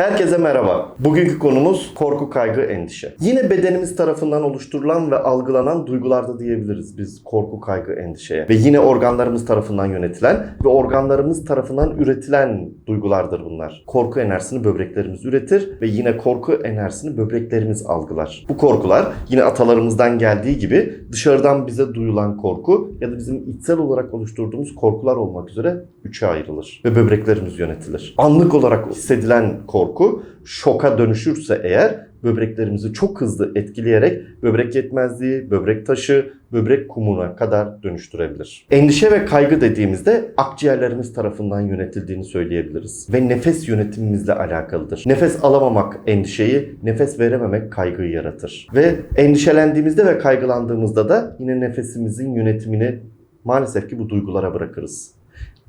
Herkese merhaba. Bugünkü konumuz korku, kaygı, endişe. Yine bedenimiz tarafından oluşturulan ve algılanan duygularda diyebiliriz biz korku, kaygı, endişeye. Ve yine organlarımız tarafından yönetilen ve organlarımız tarafından üretilen duygulardır bunlar. Korku enerjisini böbreklerimiz üretir ve yine korku enerjisini böbreklerimiz algılar. Bu korkular yine atalarımızdan geldiği gibi dışarıdan bize duyulan korku ya da bizim içsel olarak oluşturduğumuz korkular olmak üzere üçe ayrılır ve böbreklerimiz yönetilir. Anlık olarak hissedilen korku şoka dönüşürse eğer böbreklerimizi çok hızlı etkileyerek böbrek yetmezliği, böbrek taşı, böbrek kumuna kadar dönüştürebilir. Endişe ve kaygı dediğimizde akciğerlerimiz tarafından yönetildiğini söyleyebiliriz. Ve nefes yönetimimizle alakalıdır. Nefes alamamak endişeyi, nefes verememek kaygıyı yaratır. Ve endişelendiğimizde ve kaygılandığımızda da yine nefesimizin yönetimini maalesef ki bu duygulara bırakırız.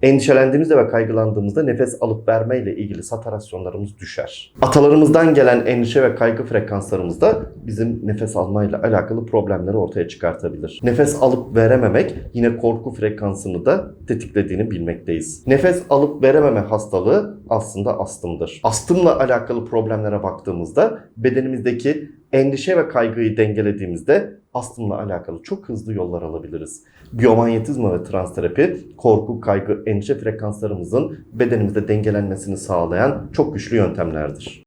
Endişelendiğimizde ve kaygılandığımızda nefes alıp verme ile ilgili saturasyonlarımız düşer. Atalarımızdan gelen endişe ve kaygı frekanslarımız da bizim nefes almayla alakalı problemleri ortaya çıkartabilir. Nefes alıp verememek yine korku frekansını da tetiklediğini bilmekteyiz. Nefes alıp verememe hastalığı aslında astımdır. Astımla alakalı problemlere baktığımızda bedenimizdeki endişe ve kaygıyı dengelediğimizde astımla alakalı çok hızlı yollar alabiliriz. Biyomanyetizma ve trans terapi korku, kaygı, endişe frekanslarımızın bedenimizde dengelenmesini sağlayan çok güçlü yöntemlerdir.